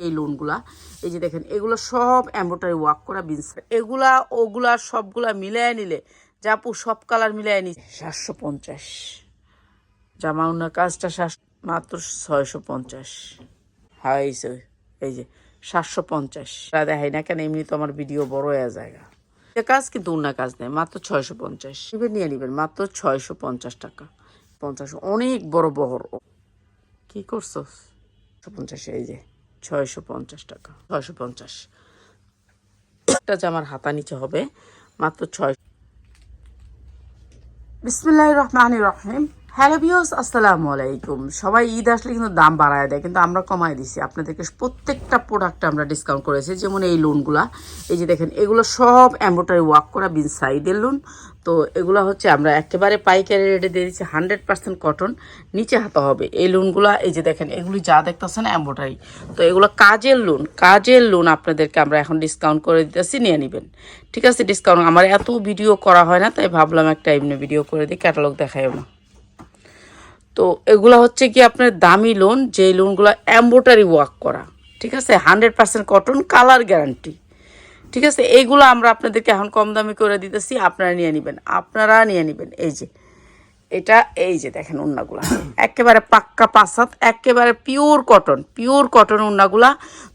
এই লোনগুলা এই যে দেখেন, এগুলো সব এম্ব্রয়ডারি ওয়ার্ক করা বিনস এগুলা, ওগুলা সবগুলা মিলায় নিলে জাপু সব কালার মিলায় নি সাতশো পঞ্চাশ। জামা উন্না কাজটা মাত্র ছয়শো পঞ্চাশ। হ্যাঁ এই যে- সাতশো পঞ্চাশ। দেখাই না কেন, এমনি তো আমার ভিডিও বড় হয়ে জায়গা কাজ কিন্তু অন্য কাজ নেই, মাত্র ছয়শো পঞ্চাশ। নিবেন, নিয়ে নেবেন, মাত্র ছয়শো পঞ্চাশ টাকা। পঞ্চাশ অনেক বড় বহর। কি করছ পঞ্চাশ, এই যে। ছয়শো পঞ্চাশ টাকা, ছয়শো পঞ্চাশ। একটা জামার হাতা নিচে হবে, মাত্র ছয় বিসমুল্লাহ রহমান রহিম। হ্যালো বিয়স আসসালামু আলাইকুম। সবাই ঈদ আসলে কিন্তু দাম বাড়ায় দেয়, কিন্তু আমরা কমায় দিছি। আপনাদেরকে প্রত্যেকটা প্রোডাক্টে আমরা ডিসকাউন্ট করেছি, যেমন এই লোনগুলা এই যে দেখেন, এগুলো সব এম্ব্রয়ডারি ওয়ার্ক করা বিন সাইডের লোন তো এগুলো হচ্ছে আমরা একেবারে পাইকারি রেটে দিয়ে দিচ্ছি হান্ড্রেড পার্সেন্ট কটন নিচে হাতা হবে। এই লোনগুলা এই যে দেখেন, এগুলি যা দেখতেছেন এম্ব্রয়ডারি তো এগুলো কাজের লোন কাজের লোন আপনাদেরকে আমরা এখন ডিসকাউন্ট করে দিতেছি, নিয়ে নেবেন। ঠিক আছে ডিসকাউন্ট আমার এত ভিডিও করা হয় না, তাই ভাবলাম একটা এমনি ভিডিও করে দিই ক্যাটালগ দেখাইও না। তো এগুলো হচ্ছে কি আপনার দামি লোন যে লোনগুলো এম্ব্রয়ডারি ওয়ার্ক করা। ঠিক আছে? Hundred percent cotton colour guarantee ঠিক আছে? এইগুলো আমরা আপনাদেরকে এখন কম দামি করে দিতেছি, আপনারা নিয়ে নেবেন। আপনারা নিয়ে নেবেন। এই যে, এটা, এই যে দেখেন উন্নাগুলা। একেবারে পাক্কা পাসাত একেবারে পিওর কটন পিওর কটন উন্নাগুলা।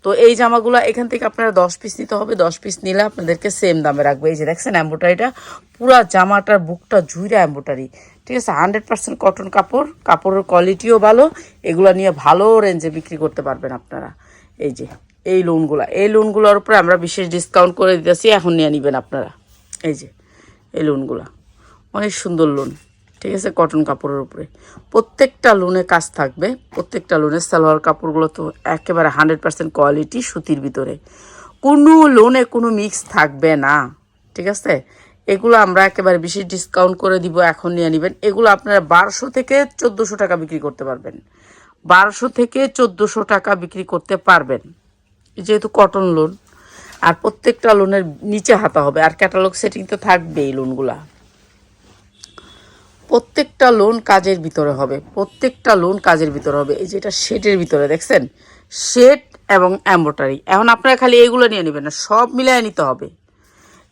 তো এই জামাগুলা এখান থেকে আপনারা দশ পিস নিতে হবে। দশ পিস নিলে আপনাদেরকে সেম দামে রাখবে। এই যে দেখছেন এম্বোটারিটা পুরা জামাটার বুকটা ঝুইরা এম্বোটারি ঠিক আছে হান্ড্রেড পার্সেন্ট কটন কাপড়, কাপড়ের কোয়ালিটিও ভালো, এগুলো নিয়ে ভালো রেঞ্জে বিক্রি করতে পারবেন আপনারা। এই যে, এই লোনগুলা এই লোনগুলোর উপরে আমরা বিশেষ ডিসকাউন্ট করে দিতেছি, এখন নিয়ে নেবেন আপনারা। এই যে, এই লোনগুলা অনেক সুন্দর লোন ঠিক আছে কটন কাপড়ের উপরে। প্রত্যেকটা লোনে কাজ থাকবে, প্রত্যেকটা লোনের সালোয়ার কাপড়গুলো তো একেবারে হান্ড্রেড পার্সেন্ট কোয়ালিটি সুতির ভিতরে। কোনো লোনে কোনো মিক্স থাকবে না, ঠিক আছে? এগুলো আমরা একেবারে বেশি ডিসকাউন্ট করে দিব এখন নিয়ে নেবেন। এগুলো আপনারা বারোশো থেকে চোদ্দোশো টাকা বিক্রি করতে পারবেন। বারোশো থেকে চোদ্দোশো টাকা বিক্রি করতে পারবেন। যেহেতু কটন লোন আর প্রত্যেকটা লোনের নিচে হাতা হবে, আর ক্যাটালগ সেটিং তো থাকবে এই লোনগুলা প্রত্যেকটা লোন কাজের ভিতরে হবে, প্রত্যেকটা লোন কাজের ভিতরে হবে। এই যে এটা ভিতরে, দেখছেন? শেড এবং এম্ব্রয়ডারি এখন আপনারা খালি এইগুলো নিয়ে নেবেন না, সব মিলিয়ে নিতে হবে।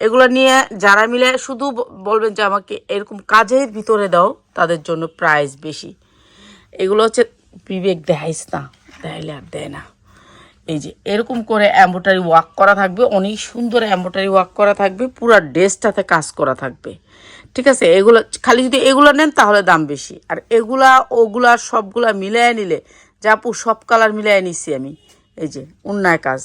এগুলো নিয়ে যারা মিলে শুধু বলবেন যে আমাকে এরকম কাজের ভিতরে দাও, তাদের জন্য প্রাইস বেশি। এগুলো হচ্ছে বিবেক দেখাইস না, দেখাইলে আর দেয় না। এই যে এরকম করে এম্ব্রয়ডারি ওয়ার্ক করা থাকবে, অনেক সুন্দর এম্ব্রয়ডারি ওয়ার্ক করা থাকবে, পুরো ড্রেসটাতে কাজ করা থাকবে। ঠিক আছে? এগুলো, খালি যদি এগুলো নেন তাহলে দাম বেশি। আর এগুলা, ওগুলা সবগুলা মিলিয়ে নিলে জাপু সব কালার মিলিয়ে নিছি আমি। এই যে, অন্যায় কাজ।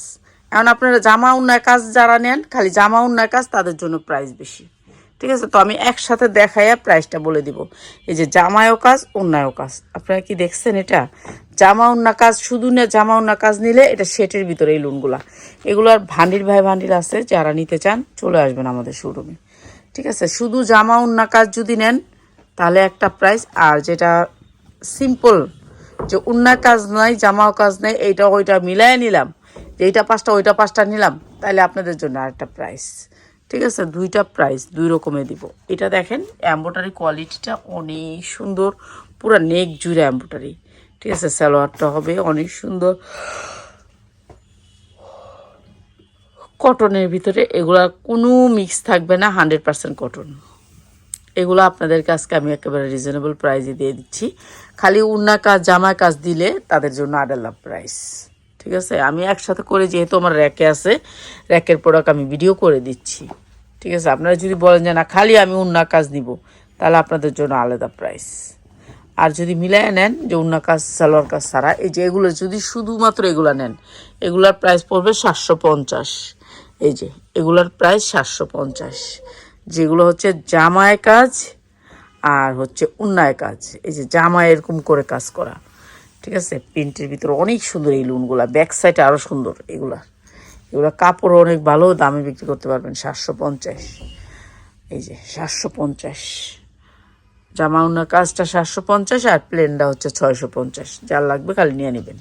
এখন আপনারা জামা উন্নয় কাজ যারা নেন, খালি জামা উন্নয় কাজ তাদের জন্য প্রাইস বেশি। ঠিক আছে? তো আমি একসাথে দেখাইয়া প্রাইসটা বলে দিব। এই যে জামায়ও কাজ অন্যায়ও কাজ। আপনারা কি দেখছেন এটা? জামা উন্না কাজ শুধু না, জামা উন্না কাজ নিলে এটা সেটের ভিতরে এই লোনগুলা এগুলো আর ভান্ডিল ভাই ভান্ডিল আছে, যারা নিতে চান, চলে আসবেন আমাদের শোরুমে ঠিক আছে? শুধু জামা উন্না কাজ যদি নেন, তাহলে একটা প্রাইস আর যেটা সিম্পল যে উন্না কাজ নাই, জামাও কাজ নাই, এইটা ওইটা মিলাই নিলাম। যে এইটা পাঁচটা, ওইটা পাঁচটা নিলাম তাহলে আপনাদের জন্য আরেকটা প্রাইস ঠিক আছে? দুইটা প্রাইস দুই রকমের দিব। এটা দেখেন এম্ব্রয়ডারি কোয়ালিটিটা অনেক সুন্দর, পুরো নেক জুড়ে এম্ব্রয়ডারি ঠিক আছে? সালোয়ারটা হবে অনেক সুন্দর। কটনের ভিতরে এগুলা কোনো মিক্স থাকবে না হান্ড্রেড পার্সেন্ট কটন এগুলো আপনাদের কাছকে আমি একেবারে রিজনেবল প্রাইসে দিয়ে দিচ্ছি। খালি উন্না কাজ, জামা কাজ দিলে তাদের জন্য আডাল্লা প্রাইস ঠিক আছে? আমি একসাথে করে যেহেতু আমার র্যাকে আছে, র্যাকের প্রোডাক্ট আমি ভিডিও করে দিচ্ছি। ঠিক আছে? আপনারা যদি বলেন যে, না, খালি আমি উন্না কাজ নিব, তাহলে আপনাদের জন্য আলাদা প্রাইস আর যদি মিলাই নেন যে অন্য কাজ, সালোয়ার কাজ ছাড়া, এই যে এগুলো যদি শুধুমাত্র এগুলো নেন, এগুলার প্রাইস পড়বে সাতশো পঞ্চাশ। এই যে, এগুলার প্রাইস সাতশো পঞ্চাশ। যেগুলো হচ্ছে জামায় কাজ আর হচ্ছে উন্নায় কাজ। এই যে, জামায় এরকম করে কাজ করা। ঠিক আছে, প্রিন্টের ভিতরে অনেক সুন্দর এই লুনগুলা ব্যাক সাইডে আরও সুন্দর এগুলা। এগুলো কাপড় অনেক ভালো, দামে বিক্রি করতে পারবেন সাতশো পঞ্চাশ। এই যে, সাতশো পঞ্চাশ। জামা উন্নার কাজটা সাতশো পঞ্চাশ আর প্লেনটা হচ্ছে ছয়শো পঞ্চাশ। যার লাগবে খালি নিয়ে নেবেন।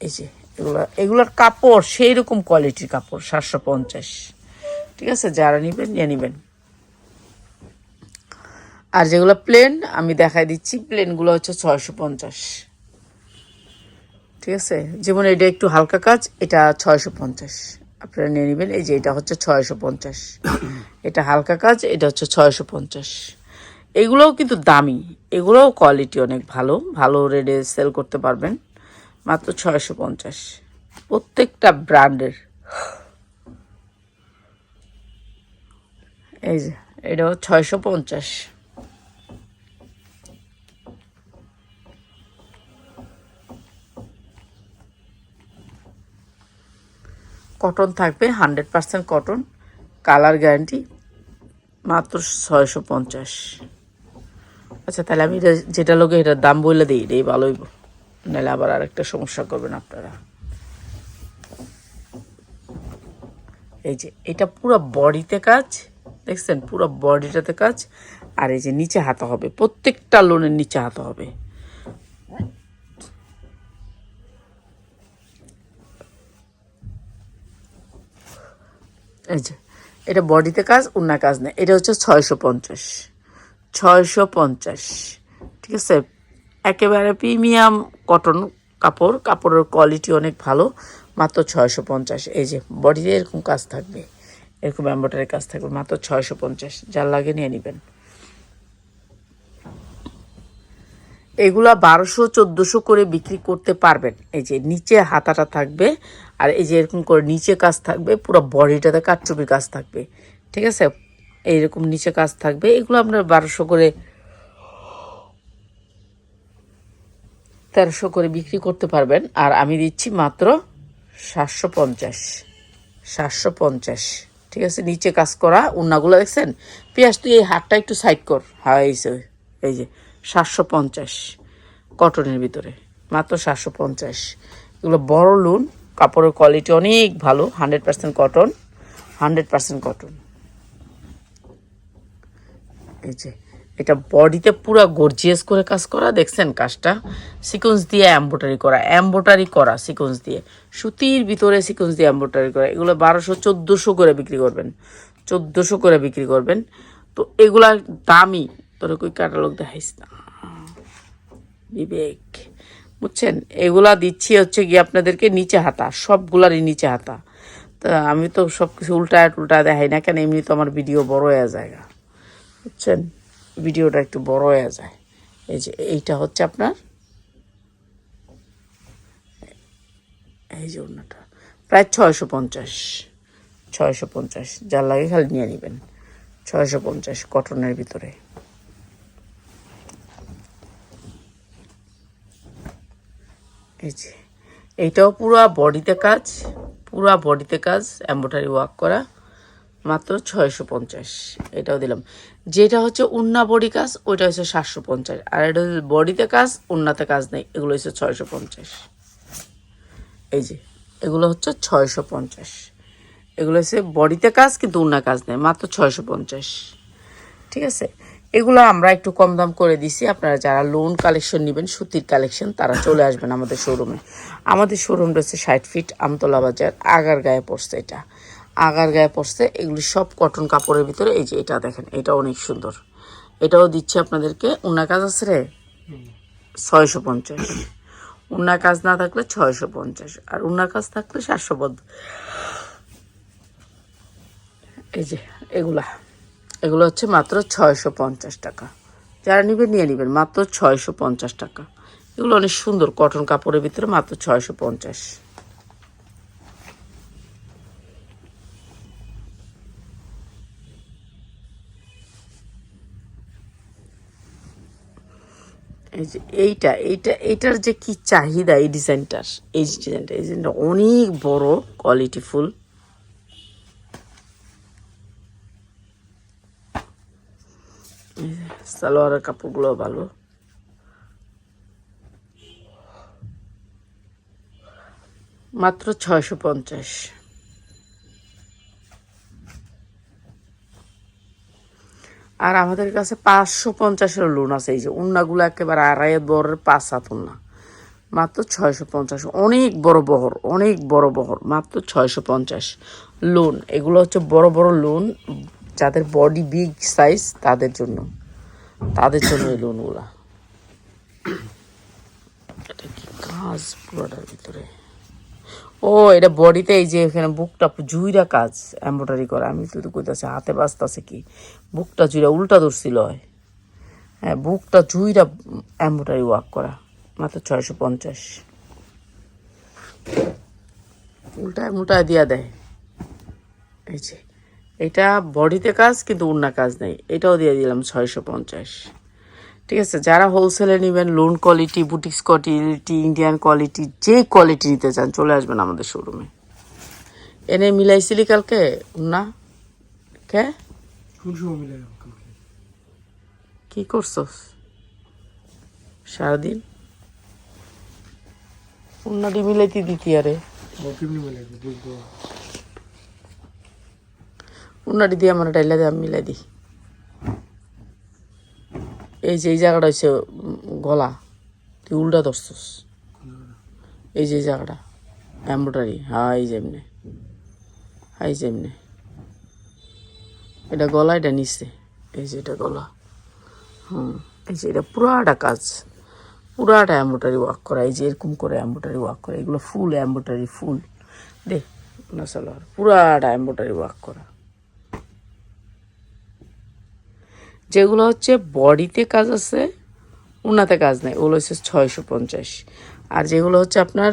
এই যে, এগুলো, এগুলোর কাপড় সেই রকম কোয়ালিটির কাপড়, সাতশো পঞ্চাশ। ঠিক আছে, যারা নেবেন, নিয়ে নেবেন। আর যেগুলো প্লেন আমি দেখাই দিচ্ছি প্লেনগুলো হচ্ছে ছয়শো পঞ্চাশ। ঠিক আছে? যেমন এটা একটু হালকা কাজ, এটা ছয়শো পঞ্চাশ। আপনারা নিয়ে নেবেন, এই যে এটা হচ্ছে ছয়শো পঞ্চাশ। এটা হালকা কাজ, এটা হচ্ছে ছয়শো পঞ্চাশ। এগুলোও কিন্তু দামি, এগুলোও কোয়ালিটি অনেক ভালো ভালো রেটে সেল করতে পারবেন, মাত্র ছয়শো পঞ্চাশ। প্রত্যেকটা ব্র্যান্ডের। এই যে, এটাও ছয়শো পঞ্চাশ। কটন থাকবে, hundred percent cotton, colour guarantee মাত্র ছয়শো পঞ্চাশ। আচ্ছা তাহলে আমি এটা যেটা লোকে এটার দাম বলে দিই, এটাই ভালোই নাহলে আবার আরেকটা সমস্যা করবেন আপনারা। এই যে, এটা পুরো বডিতে কাজ, দেখছেন? পুরো বডিটাতে কাজ, আর এই যে নিচে হাতা হবে, প্রত্যেকটা লোনের নিচে হাতা হবে। এই যে, এটা বডিতে কাজ অন্য কাজ নেই। এটা হচ্ছে ছয়শো পঞ্চাশ। ছয়শো পঞ্চাশ। ঠিক আছে? একেবারে প্রিমিয়াম কটন কাপড়। কাপড়ের কোয়ালিটি অনেক ভালো। মাত্র ছয়শো পঞ্চাশ। এই যে, বডিতে এরকম কাজ থাকবে। এরকম এম্বয়ডারির কাজ থাকবে। মাত্র ছয়শো পঞ্চাশ। যার লাগে নিয়ে নেবেন। এগুলা বারোশো, চোদ্দোশো করে বিক্রি করতে পারবেন। এই যে, নিচে হাতাটা থাকবে। আর এই যে এরকম করে নিচে কাজ থাকবে, পুরো বডিটাতে কাটচুপির কাজ থাকবে। ঠিক আছে? এইরকম নিচে কাজ থাকবে। এগুলো আপনার বারোশো করে, তেরোশো করে বিক্রি করতে পারবেন। আর আমি দিচ্ছি মাত্র সাতশো পঞ্চাশ। সাতশো পঞ্চাশ। ঠিক আছে? নিচে কাজ করা উন্নাগুলো দেখছেন? পেঁয়াজ, তুই এই হাতটা একটু সাইড কর। হ্যাঁ এই যে এই যে, সাতশো পঞ্চাশ। কটনের ভিতরে। মাত্র সাতশো পঞ্চাশ। এগুলো বড় লুন। কাপড়ের কোয়ালিটি অনেক ভালো hundred percent cotton hundred percent cotton এই যে, এটা বডিতে পুরো গর্জিয়াস করে কাজ করা, দেখছেন কাজটা? সিকোয়েন্স দিয়ে এম্বোটারি করা এম্বোটারি করা সিকোয়েন্স দিয়ে। সুতির ভিতরে সিকোয়েন্স দিয়ে এম্বোটারি করা, এগুলো বারোশো, চোদ্দোশো করে বিক্রি করবেন, চোদ্দোশো করে বিক্রি করবেন। তো এগুলা দামি তোর কই ক্যাটালগ দেখাইস না। বিবেক। বুঝছেন? এগুলা দিচ্ছি হচ্ছে গিয়ে আপনাদেরকে নিচে হাতা, সবগুলারই নিচে হাতা। তা আমি তো সব কিছু উল্টায় টুল্টায় দেখাই না, কেন এমনি তো আমার ভিডিও বড় হয়ে যায় বুঝছেন? ভিডিওটা একটু বড় হয়ে যায়। এই যে, এইটা হচ্ছে আপনার, এই যে অন্যটা প্রায় ছয়শো পঞ্চাশ ছয়শো পঞ্চাশ, যার লাগে খালি নিয়ে নেবেন। ছয়শো পঞ্চাশ কটনের ভিতরে। এই যে, এইটাও পুরা বডিতে কাজ, পুরা বডিতে কাজ এম্বোটারি ওয়ার্ক করা, মাত্র ছয়শো পঞ্চাশ, এটাও দিলাম। যেটা হচ্ছে উন্না বডি কাজ, ওইটা হচ্ছে সাতশো পঞ্চাশ, আর এটা হচ্ছে বডিতে কাজ, উন্নাতে কাজ নেই, এগুলো হচ্ছে ছয়শো পঞ্চাশ। এই যে, এগুলো হচ্ছে ছয়শো পঞ্চাশ। এগুলো হচ্ছে বডিতে কাজ, কিন্তু উন্না কাজ নেই, মাত্র ছয়শো পঞ্চাশ। ঠিক আছে? এগুলো আমরা একটু কম দাম করে দিছি। আপনারা যারা লোন কালেকশন নেবেন, সুতির কালেকশন তারা চলে আসবেন আমাদের শোরুমে আমাদের শোরুম রয়েছে ষাট ফিট আমতলা বাজার আগার গায়ে পড়ছে এটা। আগার গায়ে পড়ছে, এগুলি সব কটন কাপড়ের ভিতরে। এই যে এটা দেখেন এটা অনেক সুন্দর। এটাও দিচ্ছে আপনাদেরকে, উন্না কাজ আছে রে? ছয়শো পঞ্চাশ। উন্না কাজ না থাকলে ছয়শো পঞ্চাশ। আর উন্না কাজ থাকলে সাতশো পঞ্চাশ এই যে, এগুলা। এগুলো হচ্ছে মাত্র ছয়শো পঞ্চাশ টাকা। যারা নেবেন নিয়ে নেবেন। মাত্র ছয়শো পঞ্চাশ টাকা। এগুলো অনেক সুন্দর কটন কাপড়ের ভিতরে মাত্র ছয়শো পঞ্চাশ। এই যে এইটা এইটা, এইটার যে কি চাহিদা এই ডিজাইনটার? এই ডিজাইনটা এই ডিজাইনটা অনেক বড় কোয়ালিটি ফুল সালোয়ারের কাপড়গুলো ভালো। মাত্র ছয়শো পঞ্চাশ। আর আমাদের কাছে পাঁচশো পঞ্চাশের লোন আছে। এই যে উন্নাগুলো একেবারে আড়াই বরের পাঁচ হাত উন্না। মাত্র ছয়শো পঞ্চাশ। অনেক বড় বহর, অনেক বড় বহর। মাত্র ছয়শো পঞ্চাশ লোন এগুলো হচ্ছে বড় বড় লোন যাদের বডি বিগ সাইজ তাদের জন্য। তাদের জন্য এই লোনগুলা। এটা কি কাজ পুরোটার ভিতরে? ও, এটা বডিতে এই যে এখানে বুকটা জুইরা কাজ এম্ব্রয়ডারি করা। আমি তো কইতাছি, হাতে বাঁচতেছে কি? বুকটা জুইরা উল্টা ধরছিল। হয়, বুকটা জুইরা এম্ব্রয়ডারি ওয়ার্ক করা। মাত্র ছয়শো পঞ্চাশ। উল্টায় মুল্টায় দিয়া দেয়। এই যে এটা বডিতে কাজ কিন্তু উন্না কাজ নেই। এটাও দিয়ে দিলাম ছয়শো পঞ্চাশ। ঠিক আছে যারা হোলসেলে নেবেন loan quality boutiques quality Indian quality যে কোয়ালিটি নিতে চান চলে আসবেন আমাদের শোরুমে এনে মিলাইছিলি কালকে না কে? কি করছস? সারাদিন? উন্নাটি মিলাইতে দিতি আরে ও কেমনি মিলে গেল বুঝব উন্নাটি দিয়ে আমার ডাইলা দিয়ে আমি মিলাই দিই। এই যে, এই জায়গাটা হচ্ছে গলা। তুই উল্টা ধরছস। এই যে জায়গাটা। এম্ব্রয়ডারি। হ্যাঁ এই যেমনে। এই যেমনে। এটা গলা, এটা নিচে। এই যে, এটা গলা। হুম, এই যে, এটা পুরাটা কাজ। পুরাটা এম্ব্রয়ডারি ওয়ার্ক করা। এই যে, এরকম করে এম্ব্রয়ডারি ওয়ার্ক করা। এগুলো ফুল এম্ব্রয়ডারি ফুল। দে না সালোয়ার পুরাটা এম্ব্রয়ডারি ওয়ার্ক করা। যেগুলো হচ্ছে বডিতে কাজ আছে উন্নাতে কাজ নেই, ওগুলো হচ্ছে ছয়শো পঞ্চাশ। আর যেগুলো হচ্ছে আপনার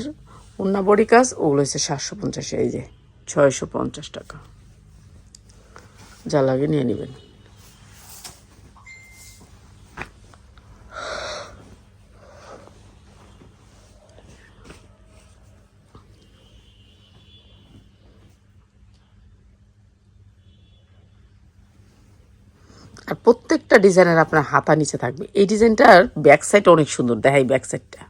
উন্না বডি কাজ, ওগুলো হচ্ছে সাতশো পঞ্চাশ। এই যে, ছয়শো পঞ্চাশ টাকা। যা লাগে নিয়ে নেবেন। আর প্রত্যেকটা ডিজাইনের আপনার হাতা নিচে থাকবে। এই ডিজাইনটার ব্যাক সাইড অনেক সুন্দর। দেখাই ব্যাক সাইডটা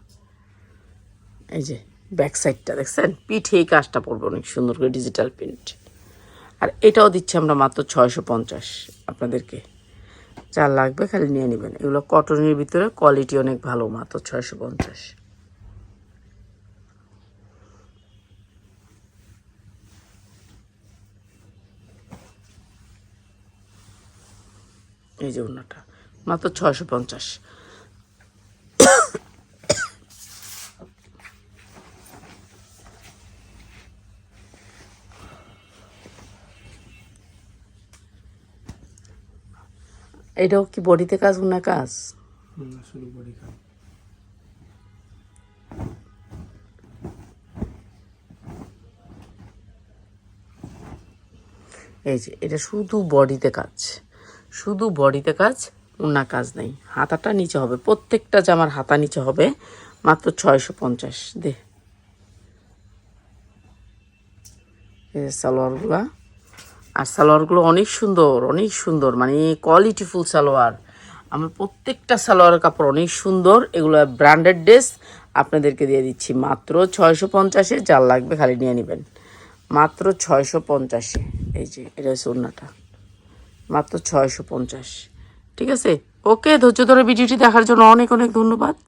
এই যে ব্যাক সাইডটা দেখছেন? পিঠে এই কাজটা পড়বে অনেক সুন্দর করে ডিজিটাল প্রিন্ট আর এটাও দিচ্ছি আমরা মাত্র ছয়শো পঞ্চাশ আপনাদেরকে। যা লাগবে খালি নিয়ে নেবেন। এগুলো কটনের ভিতরে কোয়ালিটি অনেক ভালো, মাত্র ছয়শো পঞ্চাশ। এই যে ওনাটা মাত্র ছয়শো পঞ্চাশ। এটাও কি বডিতে কাজ না কাজ? শুধু বডি খান এই যে এটা শুধু বডিতে কাজ। শুধু বডিতে কাজ উন্না কাজ নেই। হাতাটা নিচে হবে। প্রত্যেকটা জামার হাতা নিচে হবে মাত্র ছয়শো পঞ্চাশ। দে সালোয়ারগুলা। আর সালোয়ারগুলো অনেক সুন্দর অনেক সুন্দর। মানে কোয়ালিটিফুল সালোয়ার। আমার প্রত্যেকটা সালোয়ারের কাপড় অনেক সুন্দর। এগুলো ব্র্যান্ডেড ড্রেস আপনাদেরকে দিয়ে দিচ্ছি। মাত্র ছয়শো পঞ্চাশে যার লাগবে খালি নিয়ে নেবেন। মাত্র ছয়শো পঞ্চাশে এই যে, এটা হচ্ছে ওড়নাটা। মাত্র ছয়শো পঞ্চাশ। ঠিক আছে? ওকে ধৈর্য ধরে ভিডিওটি দেখার জন্য অনেক অনেক ধন্যবাদ।